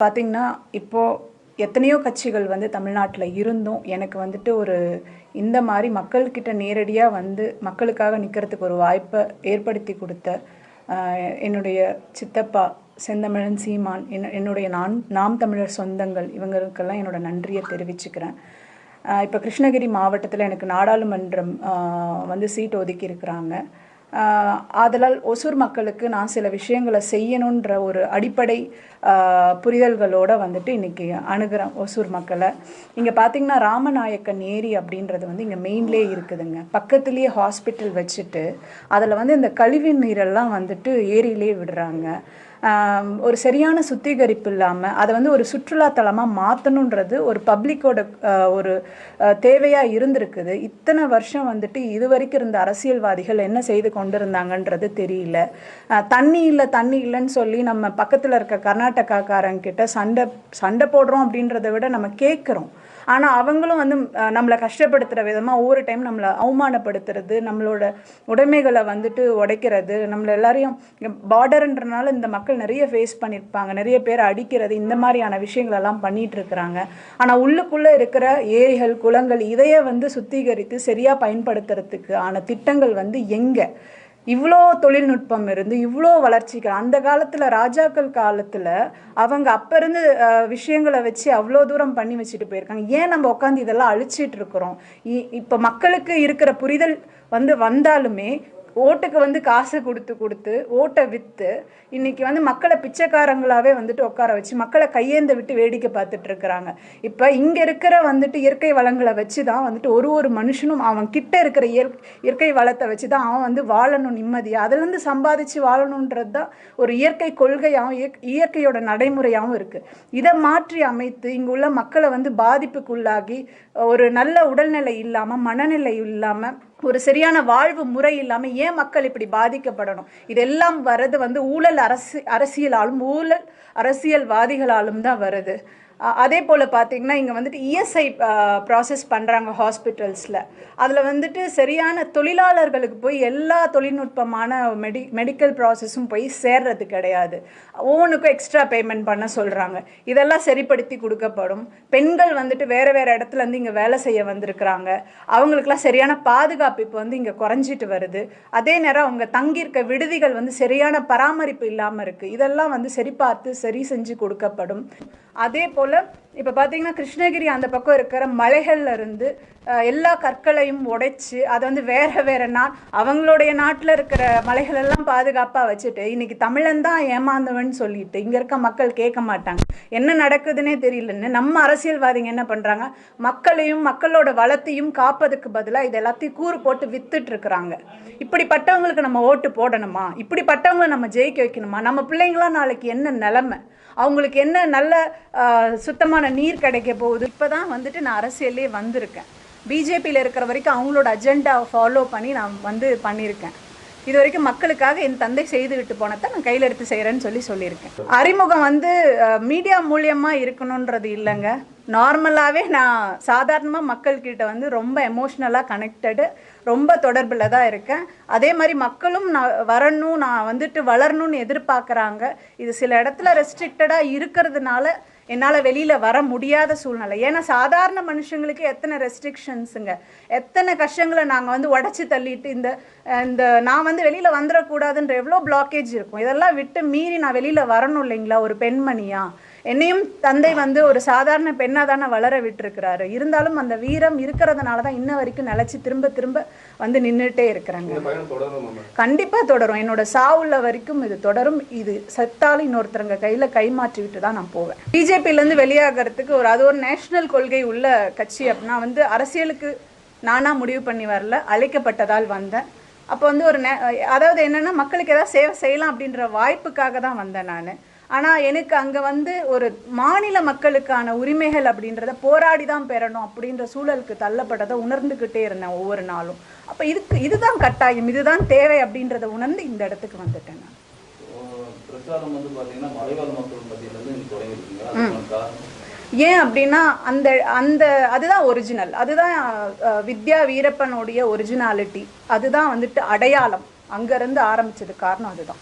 பார்த்தீங்கன்னா இப்போது எத்தனையோ கட்சிகள் வந்து தமிழ்நாட்டில் இருந்தும் எனக்கு வந்துட்டு ஒரு இந்த மாதிரி மக்கள்கிட்ட நேரடியாக வந்து மக்களுக்காக நிற்கிறதுக்கு ஒரு வாய்ப்பை ஏற்படுத்தி கொடுத்த என்னுடைய சித்தப்பா செந்தமிழன் சீமான் என்ன என்னுடைய நான் நாம் தமிழர் சொந்தங்கள் இவங்களுக்கெல்லாம் என்னோட நன்றியை தெரிவிச்சுக்கிறேன். இப்போ கிருஷ்ணகிரி மாவட்டத்தில் எனக்கு நாடாளுமன்றம் வந்து சீட் ஒதுக்கி இருக்கிறாங்க ஆதலால் ஒசூர் மக்களுக்கு நான் சில விஷயங்களை செய்யணுன்ற ஒரு அடிப்படை புரிதல்களோடு வந்துட்டு இன்றைக்கி அணுகிறேன் ஒசூர் மக்களை. இங்கே பார்த்தீங்கன்னா ராமநாயக்கன் ஏரி அப்படின்றது வந்து இங்கே மெயின்லே இருக்குதுங்க. பக்கத்துலேயே ஹாஸ்பிட்டல் வச்சுட்டு அதில் வந்து இந்த கழிவு நீரெல்லாம் வந்துட்டு ஏரியிலே விடுறாங்க. ஒரு சரியான சுத்திகரிப்பு இல்லாமல் அதை வந்து ஒரு சுற்றுலாத்தலமாக மாற்றணுன்றது ஒரு பப்ளிக்கோட ஒரு தேவையாக இருந்திருக்குது. இத்தனை வருஷம் வந்துட்டு இது வரைக்கும் இருந்த அரசியல்வாதிகள் என்ன செய்து கொண்டிருந்தாங்கன்றது தெரியல. தண்ணி இல்லை தண்ணி இல்லைன்னு சொல்லி நம்ம பக்கத்தில் இருக்க கர்நாடகாக்காரங்கிட்ட சண்டை சண்டை போடுறோம் அப்படின்றத விட நம்ம கேட்குறோம் ஆனால் அவங்களும் வந்து நம்மளை கஷ்டப்படுத்துகிற விதமாக ஒவ்வொரு டைம் நம்மளை அவமானப்படுத்துறது நம்மளோட உடைமைகளை வந்துட்டு உடைக்கிறது நம்மளை எல்லாரையும் பார்டர்ன்றனால இந்த மக்கள் நிறைய ஃபேஸ் பண்ணியிருப்பாங்க நிறைய பேர் அடிக்கிறது இந்த மாதிரியான விஷயங்களெல்லாம் பண்ணிகிட்டு இருக்கிறாங்க ஆனால் உள்ளுக்குள்ளே இருக்கிற ஏரிகள் குளங்கள் இதையே வந்து சுத்திகரித்து சரியாக பயன்படுத்துறதுக்கு ஆன திட்டங்கள் வந்து எங்கே? இவ்வளோ தொழில்நுட்பம் இருந்து இவ்வளோ வளர்ச்சிகள் அந்த காலத்தில் ராஜாக்கள் காலத்தில் அவங்க அப்போ இருந்து அஹ், விஷயங்களை வச்சு அவ்வளோ தூரம் பண்ணி வச்சுட்டு போயிருக்காங்க. ஏன் நம்ம உட்காந்து இதெல்லாம் அழிச்சிட்டு இருக்கிறோம்? இப்போ மக்களுக்கு இருக்கிற புரிதல் வந்து வந்தாலுமே ஓட்டுக்கு வந்து காசு கொடுத்து கொடுத்து ஓட்டை விற்று இன்றைக்கி வந்து மக்களை பிச்சைக்காரங்களாகவே வந்துட்டு உட்கார வச்சு மக்களை கையேந்த விட்டு வேடிக்கை பார்த்துட்டு இருக்கிறாங்க. இப்போ இங்கே இருக்கிற வந்துட்டு இயற்கை வளங்களை வச்சு தான் வந்துட்டு ஒரு ஒரு மனுஷனும் அவன் கிட்ட இருக்கிற இயற் இயற்கை வளத்தை வச்சு தான் அவன் வந்து வாழணும் நிம்மதியாக அதுலேருந்து சம்பாதிச்சு வாழணுன்றது தான் ஒரு இயற்கை கொள்கையாகவும் இயற்கையோட நடைமுறையாகவும் இருக்குது இதை மாற்றி அமைத்து இங்கே உள்ள மக்களை வந்து பாதிப்புக்குள்ளாகி ஒரு நல்ல உடல்நிலை இல்லாமல் மனநிலை இல்லாமல் ஒரு சரியான வாழ்வு முறை இல்லாமல் ஏன் மக்கள் இப்படி பாதிக்கப்படணும்? இதெல்லாம் வர்றது வந்து ஊழல் அரசு அரசியலாலும் ஊழல் அரசியல்வாதிகளாலும் தான் வருது அதே போல் பார்த்தீங்கன்னா இங்கே வந்துட்டு இஎஸ்ஐ ப்ராசஸ் பண்ணுறாங்க ஹாஸ்பிட்டல்ஸில் அதில் வந்துட்டு சரியான தொழிலாளர்களுக்கு போய் எல்லா தொழில்நுட்பமான மெடி மெடிக்கல் ப்ராசஸும் போய் சேர்றது கிடையாது. ஒவ்வொன்றுக்கும் எக்ஸ்ட்ரா பேமெண்ட் பண்ண சொல்கிறாங்க இதெல்லாம் சரிப்படுத்தி கொடுக்கப்படும். பெண்கள் வந்துட்டு வேறு வேறு இடத்துல இருந்து இங்கே வேலை செய்ய வந்திருக்கிறாங்க. அவங்களுக்குலாம் சரியான பாதுகாப்பு இப்போ வந்து இங்கே குறைஞ்சிட்டு வருது. அதே நேரம் அவங்க தங்கியிருக்க விடுதிகள் வந்து சரியான பராமரிப்பு இல்லாமல் இருக்குது இதெல்லாம் வந்து சரி பார்த்து சரி செஞ்சு கொடுக்கப்படும். அதே போல் இப்போ பார்த்தீங்கன்னா கிருஷ்ணகிரி அந்த பக்கம் இருக்கிற மலைகள்ல இருந்து எல்லா கற்களையும் உடைச்சு அதை வந்து வேற வேற நாள் அவங்களுடைய நாட்டில் இருக்கிற மலைகளெல்லாம் பாதுகாப்பாக வச்சுட்டு இன்னைக்கு தமிழன் தான் ஏமாந்தவன் சொல்லிட்டு இங்கே இருக்க மக்கள் கேட்க மாட்டாங்க. என்ன நடக்குதுன்னே தெரியலன்னு நம்ம அரசியல்வாதிங்க என்ன பண்ணுறாங்க மக்களையும் மக்களோட வளத்தையும் காப்பதுக்கு பதிலாக இது எல்லாத்தையும் கூறு போட்டு வித்துட்டு இருக்கிறாங்க. இப்படிப்பட்டவங்களுக்கு நம்ம ஓட்டு போடணுமா? இப்படிப்பட்டவங்களை நம்ம ஜெயிக்க வைக்கணுமா? நம்ம பிள்ளைங்களாம் நாளைக்கு என்ன நிலைமை? அவங்களுக்கு என்ன நல்ல சுத்தமான நீர் கிடைக்க போகுது. இப்போ தான் வந்துட்டு நான் அரசியல்லே வந்திருக்கேன். பிஜேபியில் இருக்கிற வரைக்கும் அவங்களோட அஜெண்டாவை ஃபாலோ பண்ணி நான் வந்து பண்ணியிருக்கேன். இது வரைக்கும் மக்களுக்காக என் தந்தை செய்துவிட்டு போனதை நான் கையில் எடுத்து செய்கிறேன்னு சொல்லி சொல்லியிருக்கேன். அறிமுகம் வந்து மீடியா மூலியமாக இருக்கணுன்றது இல்லைங்க. நார்மலாகவே நான் சாதாரணமாக மக்கள்கிட்ட வந்து ரொம்ப எமோஷ்னலாக கனெக்டடு ரொம்ப தொடர்பில் தான் இருக்கேன். அதே மாதிரி மக்களும் நான் வரணும் நான் வந்துட்டு வளரணும்னு எதிர்பார்க்குறாங்க. இது சில இடத்துல ரெஸ்ட்ரிக்டடாக இருக்கிறதுனால என்னால் வெளியில் வர முடியாத சூழ்நிலை. ஏன்னா சாதாரண மனுஷங்களுக்கு எத்தனை ரெஸ்ட்ரிக்ஷன்ஸுங்க எத்தனை கஷ்டங்களை நாங்கள் வந்து உடச்சி தள்ளிட்டு இந்த இந்த நான் வந்து வெளியில் வந்துடக்கூடாதுன்ற எவ்வளோ பிளாக்கேஜ் இருக்கும். இதெல்லாம் விட்டு மீறி நான் வெளியில் வரணும் இல்லைங்களா? ஒரு பெண்மணியா? என்னையும் தந்தை வந்து ஒரு சாதாரண பெண்ணாக தானே வளர விட்டுருக்கிறாரு. இருந்தாலும் அந்த வீரம் இருக்கிறதுனால தான் இன்ன வரைக்கும் நிலச்சி திரும்ப திரும்ப வந்து நின்றுட்டே இருக்கிறாங்க. பயணம் தொடரும் என்னோட சாவுள்ள வரைக்கும் இது தொடரும். இது செத்தாலும் இன்னொருத்தருங்க கையில கை மாற்றி விட்டு தான் நான் போவேன். பிஜேபில இருந்து வெளியாகிறதுக்கு ஒரு அது ஒரு நேஷனல் கொள்கை உள்ள கட்சி அப்படின்னா வந்து அரசியலுக்கு நானா முடிவு பண்ணி வரல அழைக்கப்பட்டதால் வந்தேன். அப்போ வந்து ஒரு நே அதாவது என்னன்னா மக்களுக்கு ஏதாவது சேவை செய்யலாம் அப்படின்ற வாய்ப்புக்காக தான் வந்தேன் நான். ஆனால் எனக்கு அங்கே வந்து ஒரு மாநில மக்களுக்கான உரிமைகள் அப்படின்றத போராடி தான் பெறணும் அப்படின்ற சூழலுக்கு தள்ளப்பட்டதை உணர்ந்துக்கிட்டே இருந்தேன் ஒவ்வொரு நாளும். அப்போ இதுக்கு இதுதான் கட்டாயம் இதுதான் தேவை அப்படின்றத உணர்ந்து இந்த இடத்துக்கு வந்துட்டேன் நான். பிரச்சாரம் வந்து மலைவாழ் மக்கள் ஏன் அப்படின்னா அந்த அந்த அதுதான் ஒரிஜினல் அதுதான் வித்யா வீரப்பனுடைய ஒரிஜினாலிட்டி அதுதான் வந்துட்டு அடையாளம். அங்கேருந்து ஆரம்பிச்சது காரணம் அதுதான்.